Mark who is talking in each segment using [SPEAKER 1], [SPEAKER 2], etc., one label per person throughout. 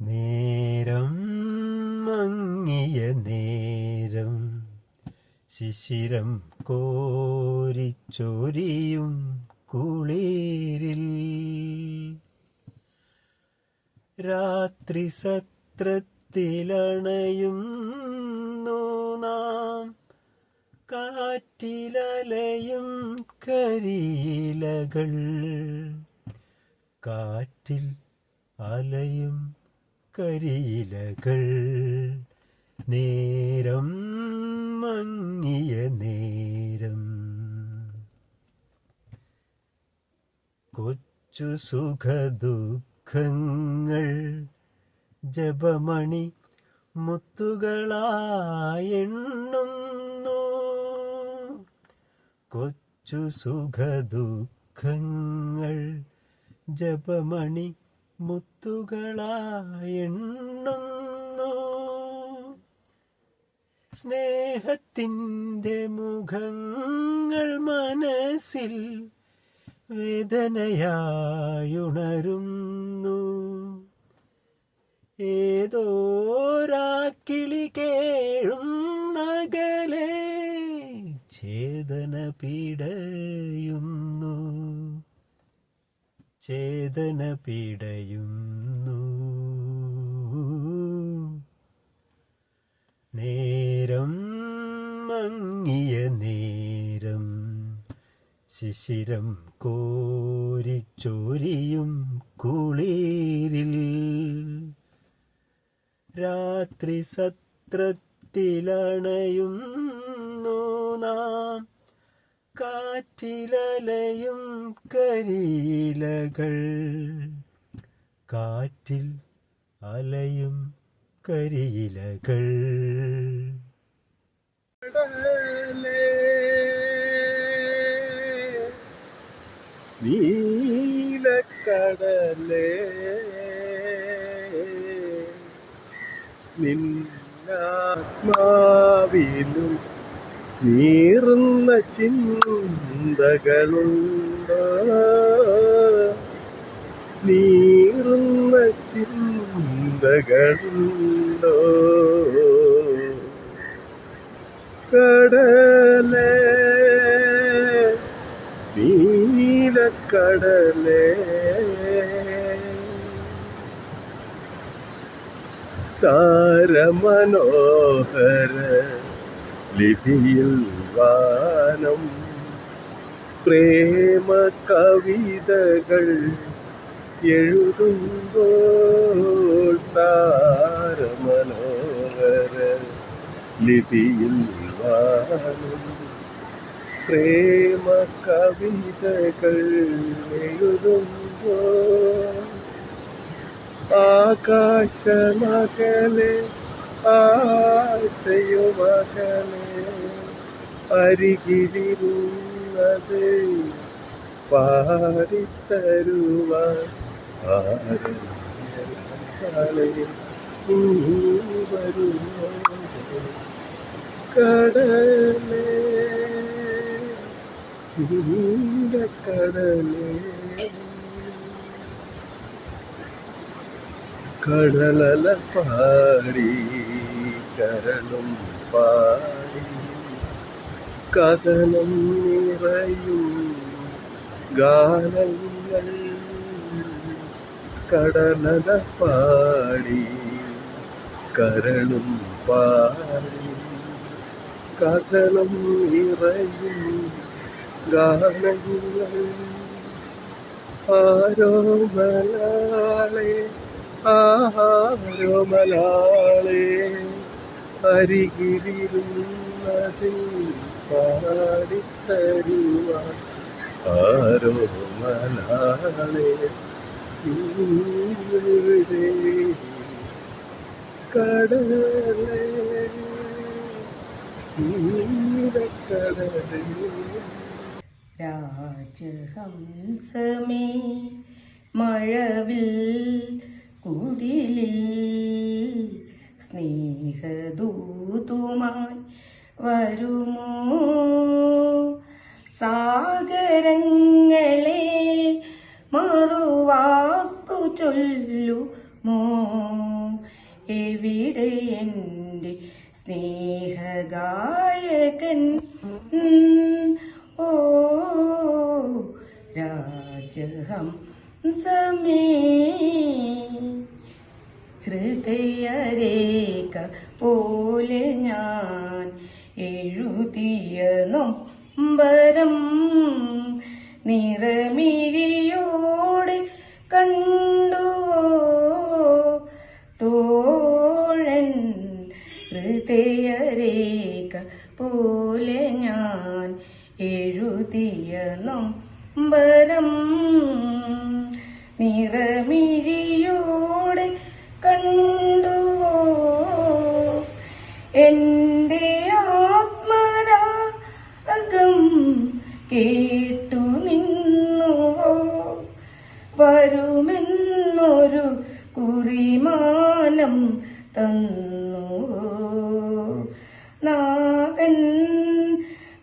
[SPEAKER 1] നേരം മങ്ങിയ നേരം ശിശിരം കോരിച്ചൊരിയും കുളീരിൽ. രാത്രി സത്രത്തിലണയുന്നു നാം കാറ്റിലലയും കരിയിലകൾ. കാറ്റിൽ അലയും കരിയിലകൾ നേരം മങ്ങിയ നേരം. കൊച്ചു സുഖദുഃഖങ്ങൾ ജപമണി മുത്തുകളായെണ്ണുന്നു. കൊച്ചു സുഖദുഃഖങ്ങൾ ജപമണി മുത്തുകളായെണ്ണുന്നു സ്നേഹത്തിന്റെ മുഖങ്ങൾ മനസ്സിൽ വേദനയായുണരുന്നു. ഏതോരാക്കിളി കേഴും നഗലേ ചേതന പിടയുന്നു ചേതന പിടയുന്നു നേരം മങ്ങിയ നേരം ശിശിരം കോരിച്ചോരിയും കുളീരിൽ. രാത്രി സത്രത്തിലണയുന്നു നാം കാറ്റിലലയും കരീലകൾ കാറ്റിൽ അലയും കരിയിലകൾ. നീലക്കടലേ നിന്നാത്മാവിലും നീറുന്ന ചിന്തകളുണ്ട്. നീറുന്ന ചിന്തകളുണ്ടോ. കടലേ നീലക്കടലേ താരമനോഹര ലിപിയിൽ വാനം പ്രേമ കവിതകൾ എഴുതുമ്പോൾ താരമനോഹര ലിപിയിൽ വാനം പ്രേമ കവിതകൾ എഴുതുമ്പോൾ ആകാശമകലെ ആശയുമകലെ അരികിലിരുന്നത് പാടിത്തരുവ കടലേ കടലേ. കടലല പാടി കരളും പാടി കഥനം നിറയും ഗാനങ്ങൾ കടലത പാടി കരളും പാടി കഥനം നിറയും ഗാനങ്ങൾ. ആരോ മലാളെ മലാളെ അരികിലിരുന്നതിൽ പാടിത്തരുവാൻ ആരോ മലാളെ കടലേ.
[SPEAKER 2] രാജഹംസമേ മഴവിൽ കുടിലിൽ സ്നേഹദൂതുമായി വരുമോ? സാഗരങ്ങളെ മറുവാക്കു ചൊല്ലുമോ? എന്റെ സ്നേഹഗായകൻ? ഓ രാജഹം സമേ ഹൃദയരേഖ പോലെ ഞാൻ എഴുതിയ നൊമ്പരം നിറമിഴിയോടെ കണ്ടുവോ കുറിമാനം തന്നു. നാഗൻ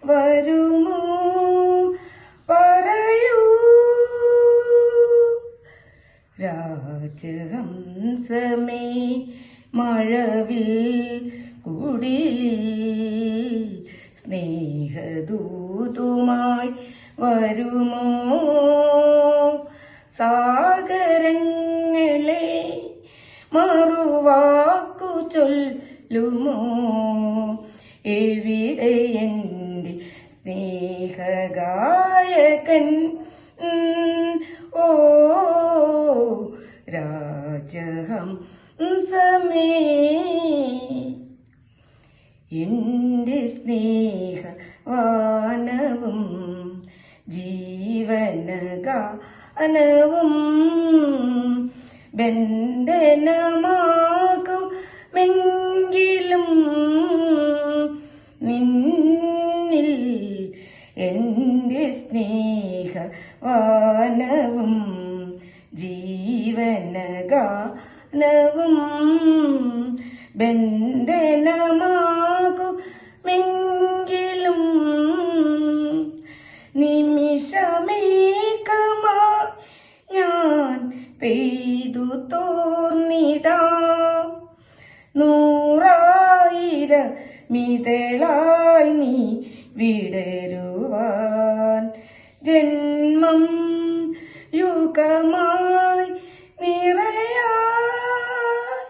[SPEAKER 2] വരുമോ? പറയൂ. രാജഹംസമേ മഴവിൽ കുടിലിൽ സ്നേഹദൂതുമായി വരുമോ? സാഗരങ്ങളെ മറുവാക്കു ചൊല്ലുമോ? എവിടെ എന്റെ സ്നേഹഗായകൻ? ഓ രാജഹം സമേ എന്റെ സ്നേഹ വാനവും ജീവനഗാനവും മിതളായി നീ വിടരുവാൻ. ജന്മം യുഗമായി നിറയാൻ.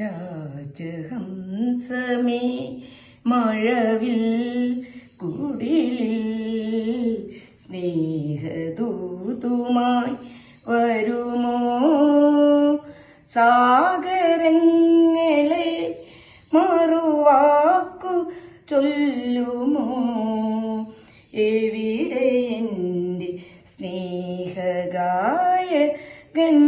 [SPEAKER 2] രാജഹംസമേ മഴവിൽ കുടിലിൽ സ്നേഹദൂതുമായി വരുമോ? സാഗരങ്ങളെ മറുവാക്കു എവിടെ എന്റെ സ്നേഹഗായകൻ